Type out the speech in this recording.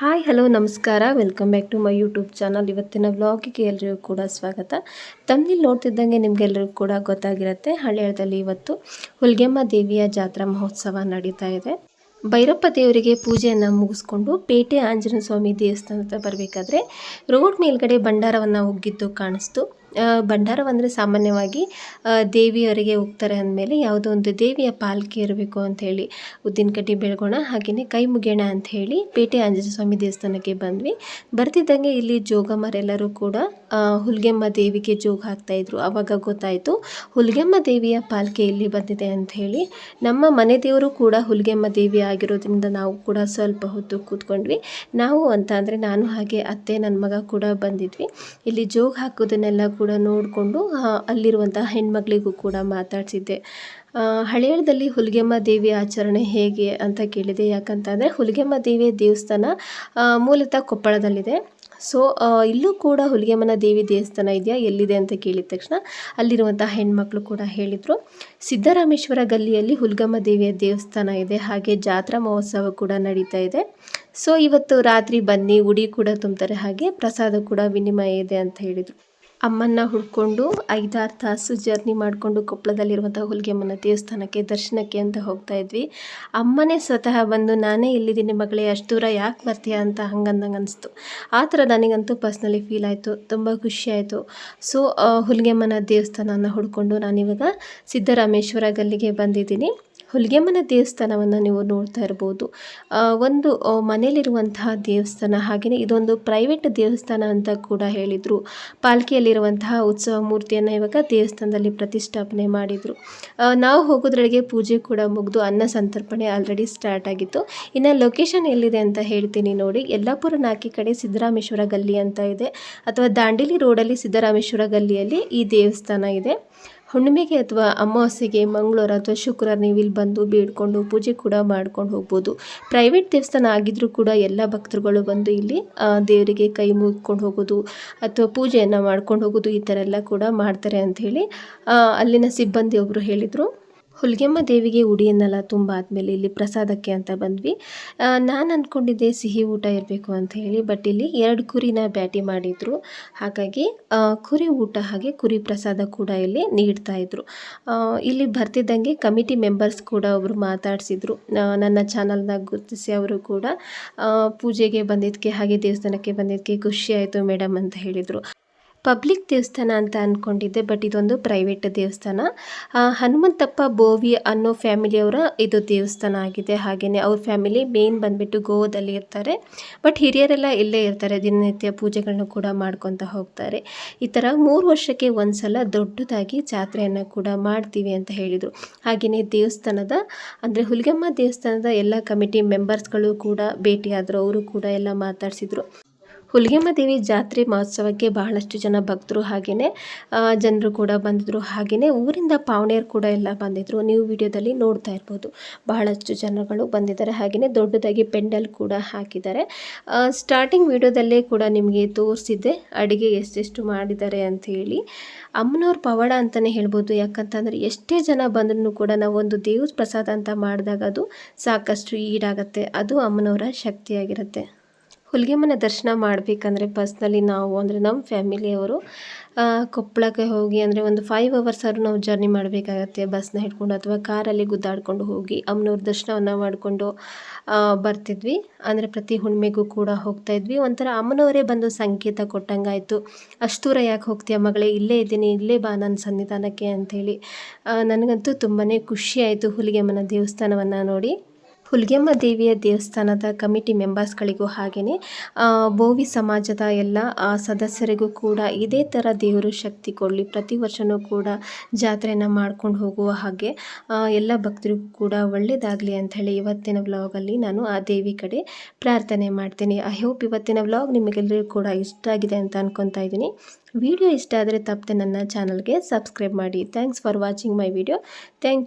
Hi hello ನಮಸ್ಕಾರ. Welcome back to my YouTube channel ಇವತ್ತಿನ ವ್ಲಾಗಿಗೆ ಎಲ್ರಿಗೂ ಕೂಡ ಸ್ವಾಗತ. ತಮ್ಮಲ್ಲಿ ನೋಡ್ತಿದ್ದಂಗೆ ನಿಮಗೆಲ್ಲರಿಗೂ ಕೂಡ ಗೊತ್ತಾಗಿರುತ್ತೆ. ಹಳ್ಳಿಯಳದಲ್ಲಿ ಇವತ್ತು ಹುಲ್ಗೆಮ್ಮ ದೇವಿಯ ಜಾತ್ರಾ ಮಹೋತ್ಸವ ನಡೀತಾ ಇದೆ. ಭೈರಪ್ಪ ದೇವರಿಗೆ ಪೂಜೆಯನ್ನು ಮುಗಿಸ್ಕೊಂಡು ಪೇಟೆ ಆಂಜನೇಯ ಸ್ವಾಮಿ ದೇವಸ್ಥಾನದ ಬರಬೇಕಾದ್ರೆ ರೋಡ್ ಮೇಲ್ಗಡೆ ಭಂಡಾರವನ್ನು ಒಗ್ಗಿದ್ದು ಕಾಣಿಸ್ತು. ಭಂಡಾರವಂದರೆ ಸಾಮಾನ್ಯವಾಗಿ ದೇವಿಯವರಿಗೆ ಹೋಗ್ತಾರೆ ಅಂದಮೇಲೆ ಯಾವುದೋ ಒಂದು ದೇವಿಯ ಪಾಲ್ಕಿ ಇರಬೇಕು ಅಂಥೇಳಿ ಉದ್ದಿನ ಕಡ್ಡಿ ಬೆಳಗೋಣ ಹಾಗೆಯೇ ಕೈ ಮುಗಿಯೋಣ ಅಂತ ಹೇಳಿ ಪೇಟೆ ಆಂಜನೇಯ ಸ್ವಾಮಿ ದೇವಸ್ಥಾನಕ್ಕೆ ಬಂದ್ವಿ. ಬರ್ತಿದ್ದಂಗೆ ಇಲ್ಲಿ ಜೋಗಮ್ಮರೆಲ್ಲರೂ ಕೂಡ ಹುಲ್ಗೆಮ್ಮ ದೇವಿಗೆ ಜೋಗ ಹಾಕ್ತಾಯಿದ್ರು ಆವಾಗ ಗೊತ್ತಾಯಿತು, ಹುಲ್ಗೆಮ್ಮ ದೇವಿಯ ಪಾಲ್ಕೆ ಇಲ್ಲಿ ಬಂದಿದೆ ಅಂಥೇಳಿ ನಮ್ಮ ಮನೆ ದೇವರು ಕೂಡ ಹುಲ್ಗೆಮ್ಮ ದೇವಿ ಆಗಿರೋದ್ರಿಂದ ನಾವು ಕೂಡ ಸ್ವಲ್ಪ ಹೊತ್ತು ಕೂತ್ಕೊಂಡ್ವಿ. ನಾವು ಅಂತ ನಾನು ಹಾಗೆ ಅತ್ತೆ ನನ್ನ ಮಗ ಕೂಡ ಬಂದಿದ್ವಿ. ಇಲ್ಲಿ ಜೋಗ ಹಾಕೋದನ್ನೆಲ್ಲ ಕೂಡ ನೋಡಿಕೊಂಡು ಅಲ್ಲಿರುವಂತಹ ಹೆಣ್ಮಕ್ಳಿಗೂ ಕೂಡ ಮಾತಾಡಿಸಿದ್ದೆ. ಹಳೆಯಳದಲ್ಲಿ ಹುಲಿಗೆಮ್ಮ ದೇವಿ ಆಚರಣೆ ಹೇಗೆ ಅಂತ ಕೇಳಿದೆ. ಯಾಕಂತಂದರೆ ಹುಲಿಗೆಮ್ಮ ದೇವಿಯ ದೇವಸ್ಥಾನ ಮೂಲತಃ ಕೊಪ್ಪಳದಲ್ಲಿದೆ. ಸೊ ಇಲ್ಲೂ ಕೂಡ ಹುಲಿಗೆಮ್ಮನ ದೇವಿ ದೇವಸ್ಥಾನ ಇದೆಯಾ? ಎಲ್ಲಿದೆ ಅಂತ ಕೇಳಿದ ತಕ್ಷಣ ಅಲ್ಲಿರುವಂಥ ಹೆಣ್ಮಕ್ಳು ಕೂಡ ಹೇಳಿದರು. ಸಿದ್ದರಾಮೇಶ್ವರ ಗಲ್ಲಿಯಲ್ಲಿ ಹುಲಿಗಮ್ಮ ದೇವಿಯ ದೇವಸ್ಥಾನ ಇದೆ. ಹಾಗೆ ಜಾತ್ರಾ ಮಹೋತ್ಸವ ಕೂಡ ನಡೀತಾ ಇದೆ. ಸೊ ಇವತ್ತು ರಾತ್ರಿ ಬನ್ನಿ, ಉಡಿ ಕೂಡ ತುಂಬ್ತಾರೆ. ಹಾಗೆ ಪ್ರಸಾದ ಕೂಡ ವಿನಿಮಯ ಇದೆ ಅಂತ ಹೇಳಿದರು. ಅಮ್ಮನ್ನ ಹುಡ್ಕೊಂಡು ಐದಾರು ತಾಸು ಜರ್ನಿ ಮಾಡಿಕೊಂಡು ಕೊಪ್ಪಳದಲ್ಲಿರುವಂಥ ಹುಲ್ಗೆಮ್ಮನ ದೇವಸ್ಥಾನಕ್ಕೆ ದರ್ಶನಕ್ಕೆ ಅಂತ ಹೋಗ್ತಾ ಇದ್ವಿ. ಅಮ್ಮನೇ ಸ್ವತಃ ಬಂದು, ನಾನೇ ಇಲ್ಲಿದ್ದೀನಿ ಮಗಳೇ, ಅಷ್ಟು ದೂರ ಯಾಕೆ ಬರ್ತೀಯ? ಅಂತ ಹಂಗಂದಂಗೆ ಅನಿಸ್ತು. ಆ ಥರ ನನಗಂತೂ ಪರ್ಸ್ನಲಿ ಫೀಲ್ ಆಯಿತು, ತುಂಬ ಖುಷಿ ಆಯಿತು. ಸೊ ಹುಲ್ಗೆಮ್ಮನ ದೇವಸ್ಥಾನನ ಹುಡ್ಕೊಂಡು ನಾನಿವಾಗ ಸಿದ್ದರಾಮೇಶ್ವರ ಗಲ್ಲಿಗೆ ಬಂದಿದ್ದೀನಿ. ಹುಲ್ಗೆಮ್ಮನ ದೇವಸ್ಥಾನವನ್ನು ನೀವು ನೋಡ್ತಾ ಇರ್ಬೋದು. ಒಂದು ಮನೆಯಲ್ಲಿರುವಂತಹ ದೇವಸ್ಥಾನ ಹಾಗೆಯೇ ಇದೊಂದು ಪ್ರೈವೇಟ್ ದೇವಸ್ಥಾನ ಅಂತ ಕೂಡ ಹೇಳಿದರು. ಪಾಲ್ಕಿಯಲ್ಲಿರುವಂತಹ ಉತ್ಸವ ಮೂರ್ತಿಯನ್ನು ಇವಾಗ ದೇವಸ್ಥಾನದಲ್ಲಿ ಪ್ರತಿಷ್ಠಾಪನೆ ಮಾಡಿದರು. ನಾವು ಹೋಗೋದ್ರೊಳಗೆ ಪೂಜೆ ಕೂಡ ಮುಗಿದು ಅನ್ನ ಸಂತರ್ಪಣೆ ಆಲ್ರೆಡಿ ಸ್ಟಾರ್ಟ್ ಆಗಿತ್ತು. ಇನ್ನು ಲೊಕೇಶನ್ ಎಲ್ಲಿದೆ ಅಂತ ಹೇಳ್ತೀನಿ ನೋಡಿ. ಯಲ್ಲಾಪುರ ನಾಲ್ಕು ಕಡೆ ಸಿದ್ದರಾಮೇಶ್ವರ ಗಲ್ಲಿ ಅಂತ ಇದೆ. ಅಥವಾ ದಾಂಡೇಲಿ ರೋಡಲ್ಲಿ ಸಿದ್ದರಾಮೇಶ್ವರ ಗಲ್ಲಿಯಲ್ಲಿ ಈ ದೇವಸ್ಥಾನ ಇದೆ. ಹುಣ್ಣಿಮೆಗೆ ಅಥವಾ ಅಮಾವಾಸ್ಯೆಗೆ ಮಂಗಳವಾರ ಅಥವಾ ಶುಕ್ರವಾರ ನೀವು ಇಲ್ಲಿ ಬಂದು ಬೇಡ್ಕೊಂಡು ಪೂಜೆ ಕೂಡ ಮಾಡ್ಕೊಂಡು ಹೋಗ್ಬೋದು. ಪ್ರೈವೇಟ್ ದೇವಸ್ಥಾನ ಆಗಿದ್ರೂ ಕೂಡ ಎಲ್ಲ ಭಕ್ತರುಗಳು ಬಂದು ಇಲ್ಲಿ ದೇವರಿಗೆ ಕೈ ಮುಗ್ಕೊಂಡು ಹೋಗೋದು ಅಥವಾ ಪೂಜೆಯನ್ನು ಮಾಡ್ಕೊಂಡು ಹೋಗೋದು ಈ ಥರ ಎಲ್ಲ ಕೂಡ ಮಾಡ್ತಾರೆ ಅಂಥೇಳಿ ಅಲ್ಲಿನ ಸಿಬ್ಬಂದಿ ಒಬ್ಬರು ಹೇಳಿದರು. ಹುಲ್ಗೆಮ್ಮ ದೇವಿಗೆ ಉಡಿಯನ್ನೆಲ್ಲ ತುಂಬ ಆದಮೇಲೆ ಇಲ್ಲಿ ಪ್ರಸಾದಕ್ಕೆ ಅಂತ ಬಂದ್ವಿ. ನಾನು ಅಂದ್ಕೊಂಡಿದ್ದೆ ಸಿಹಿ ಊಟ ಇರಬೇಕು ಅಂತ ಹೇಳಿ ಬಟ್ ಇಲ್ಲಿ ಎರಡು ಕುರಿನ ಬ್ಯಾಟಿ ಮಾಡಿದರು. ಹಾಗಾಗಿ ಕುರಿ ಊಟ ಹಾಗೆ ಕುರಿ ಪ್ರಸಾದ ಕೂಡ ಇಲ್ಲಿ ನೀಡ್ತಾ ಇದ್ರು. ಇಲ್ಲಿ ಬರ್ತಿದ್ದಂಗೆ ಕಮಿಟಿ ಮೆಂಬರ್ಸ್ ಕೂಡ ಒಬ್ಬರು ಮಾತಾಡಿಸಿದ್ರು. ನನ್ನ ಚಾನಲ್ನ ಗುರುತಿಸಿ ಅವರು ಕೂಡ ಪೂಜೆಗೆ ಬಂದಿದ್ದಕ್ಕೆ ಹಾಗೆ ದೇವಸ್ಥಾನಕ್ಕೆ ಬಂದಿದ್ದಕ್ಕೆ ಖುಷಿ ಆಯಿತು ಮೇಡಮ್ ಅಂತ ಹೇಳಿದರು. ಪಬ್ಲಿಕ್ ದೇವಸ್ಥಾನ ಅಂತ ಅಂದ್ಕೊಂಡಿದ್ದೆ ಬಟ್ ಇದೊಂದು ಪ್ರೈವೇಟ್ ದೇವಸ್ಥಾನ. ಹನುಮಂತಪ್ಪ ಬೋವಿ ಅನ್ನೋ ಫ್ಯಾಮಿಲಿಯವರ ಇದು ದೇವಸ್ಥಾನ ಆಗಿದೆ. ಹಾಗೆಯೇ ಅವ್ರ ಫ್ಯಾಮಿಲಿ ಮೇನ್ ಬಂದ್ಬಿಟ್ಟು ಗೋವಾದಲ್ಲಿ ಇರ್ತಾರೆ. ಬಟ್ ಹಿರಿಯರೆಲ್ಲ ಇಲ್ಲೇ ಇರ್ತಾರೆ, ದಿನನಿತ್ಯ ಪೂಜೆಗಳನ್ನ ಕೂಡ ಮಾಡ್ಕೊತ ಹೋಗ್ತಾರೆ. ಈ ಥರ ಮೂರು ವರ್ಷಕ್ಕೆ ಒಂದ್ಸಲ ದೊಡ್ಡದಾಗಿ ಜಾತ್ರೆಯನ್ನು ಕೂಡ ಮಾಡ್ತೀವಿ ಅಂತ ಹೇಳಿದರು. ಹಾಗೆಯೇ ದೇವಸ್ಥಾನದ, ಅಂದರೆ ಹುಲಿಗೆಮ್ಮ ದೇವಸ್ಥಾನದ ಎಲ್ಲ ಕಮಿಟಿ ಮೆಂಬರ್ಸ್ಗಳು ಕೂಡ ಭೇಟಿಯಾದರು, ಅವರು ಕೂಡ ಎಲ್ಲ ಮಾತಾಡಿಸಿದ್ರು. ಹುಲ್ಗೆಮ್ಮ ದೇವಿ ಜಾತ್ರೆ ಮಹೋತ್ಸವಕ್ಕೆ ಬಹಳಷ್ಟು ಜನ ಭಕ್ತರು ಹಾಗೆಯೇ ಜನರು ಕೂಡ ಬಂದಿದ್ದರು ಹಾಗೆಯೇ ಊರಿಂದ ಪಾವಣೆಯರು ಕೂಡ ಎಲ್ಲ ಬಂದಿದ್ದರು ನೀವು ವಿಡಿಯೋದಲ್ಲಿ ನೋಡ್ತಾ ಇರ್ಬೋದು. ಬಹಳಷ್ಟು ಜನಗಳು ಬಂದಿದ್ದಾರೆ. ಹಾಗೆಯೇ ದೊಡ್ಡದಾಗಿ ಪೆಂಡಲ್ ಕೂಡ ಹಾಕಿದ್ದಾರೆ. ಸ್ಟಾರ್ಟಿಂಗ್ ವಿಡಿಯೋದಲ್ಲೇ ಕೂಡ ನಿಮಗೆ ತೋರಿಸಿದ್ದೆ. ಅಡುಗೆ ಎಷ್ಟೆಷ್ಟು ಮಾಡಿದ್ದಾರೆ ಅಂತ ಹೇಳಿ. ಅಮ್ಮನವ್ರ ಪವಾಡ ಅಂತಲೇ ಹೇಳ್ಬೋದು. ಯಾಕಂತಂದರೆ ಎಷ್ಟೇ ಜನ ಬಂದ್ರೂ ಕೂಡ ನಾವು ಒಂದು ದೇವ್ರ ಪ್ರಸಾದ ಅಂತ ಮಾಡಿದಾಗ ಅದು ಸಾಕಷ್ಟು ಈಡಾಗತ್ತೆ. ಅದು ಅಮ್ಮನವರ ಶಕ್ತಿಯಾಗಿರುತ್ತೆ. ಹುಲ್ಗೆಮ್ಮನ ದರ್ಶನ ಮಾಡಬೇಕಂದ್ರೆ ಬಸ್ನಲ್ಲಿ ನಾವು ಅಂದರೆ ನಮ್ಮ ಫ್ಯಾಮಿಲಿಯವರು ಕೊಪ್ಪಳಕ್ಕೆ ಹೋಗಿ ಅಂದರೆ ಒಂದು ಫೈವ್ ಅವರ್ಸ್ ಆದರೂ ನಾವು ಜರ್ನಿ ಮಾಡಬೇಕಾಗತ್ತೆ ಬಸ್ನ ಹಿಡ್ಕೊಂಡು ಅಥವಾ ಕಾರಲ್ಲಿ ಗುದ್ದಾಡ್ಕೊಂಡು ಹೋಗಿ ಅಮ್ಮನವ್ರ ದರ್ಶನವನ್ನು ಮಾಡಿಕೊಂಡು ಬರ್ತಿದ್ವಿ. ಅಂದರೆ ಪ್ರತಿ ಹುಣ್ಣಿಮೆಗೂ ಕೂಡ ಹೋಗ್ತಾ ಇದ್ವಿ. ಒಂಥರ ಅಮ್ಮನವರೇ ಬಂದು ಸಂಕೇತ ಕೊಟ್ಟಂಗಾಯಿತು. ಅಷ್ಟು ದೂರ ಯಾಕೆ ಹೋಗ್ತೀಯ ಮಗಳೇ? ಇಲ್ಲೇ ಇದ್ದೀನಿ, ಇಲ್ಲೇ ಬಾ ನನ್ನ ಸನ್ನಿಧಾನಕ್ಕೆ ಅಂಥೇಳಿ. ನನಗಂತೂ ತುಂಬಾ ಖುಷಿಯಾಯಿತು ಹುಲಿಗೆಮ್ಮನ ದೇವಸ್ಥಾನವನ್ನು ನೋಡಿ. ಹುಲ್ಗೆಮ್ಮ ದೇವಿಯ ದೇವಸ್ಥಾನದ ಕಮಿಟಿ ಮೆಂಬರ್ಸ್ಗಳಿಗೂ ಹಾಗೆಯೇ ಬೋವಿ ಸಮಾಜದ ಎಲ್ಲ ಸದಸ್ಯರಿಗೂ ಕೂಡ ಇದೇ ಥರ ದೇವರು ಶಕ್ತಿ ಕೊಡಲಿ, ಪ್ರತಿ ವರ್ಷವೂ ಕೂಡ ಜಾತ್ರೆಯನ್ನು ಮಾಡ್ಕೊಂಡು ಹೋಗುವ ಹಾಗೆ ಎಲ್ಲ ಭಕ್ತರಿಗೂ ಕೂಡ ಒಳ್ಳೆಯದಾಗಲಿ ಅಂಥೇಳಿ ಇವತ್ತಿನ ವ್ಲಾಗಲ್ಲಿ ನಾನು ಆ ದೇವಿ ಕಡೆ ಪ್ರಾರ್ಥನೆ ಮಾಡ್ತೀನಿ. ಐ ಹೋಪ್ ಇವತ್ತಿನ ವ್ಲಾಗ್ ನಿಮಗೆಲ್ಲರಿಗೂ ಕೂಡ ಇಷ್ಟ ಆಗಿದೆ ಅಂತ ಅನ್ಕೊತಾ ಇದ್ದೀನಿ. ವಿಡಿಯೋ ಇಷ್ಟ ಆದರೆ ತಪ್ಪದೆ ನನ್ನ ಚಾನಲ್ಗೆ ಸಬ್ಸ್ಕ್ರೈಬ್ ಮಾಡಿ. Thanks for watching my video. Thank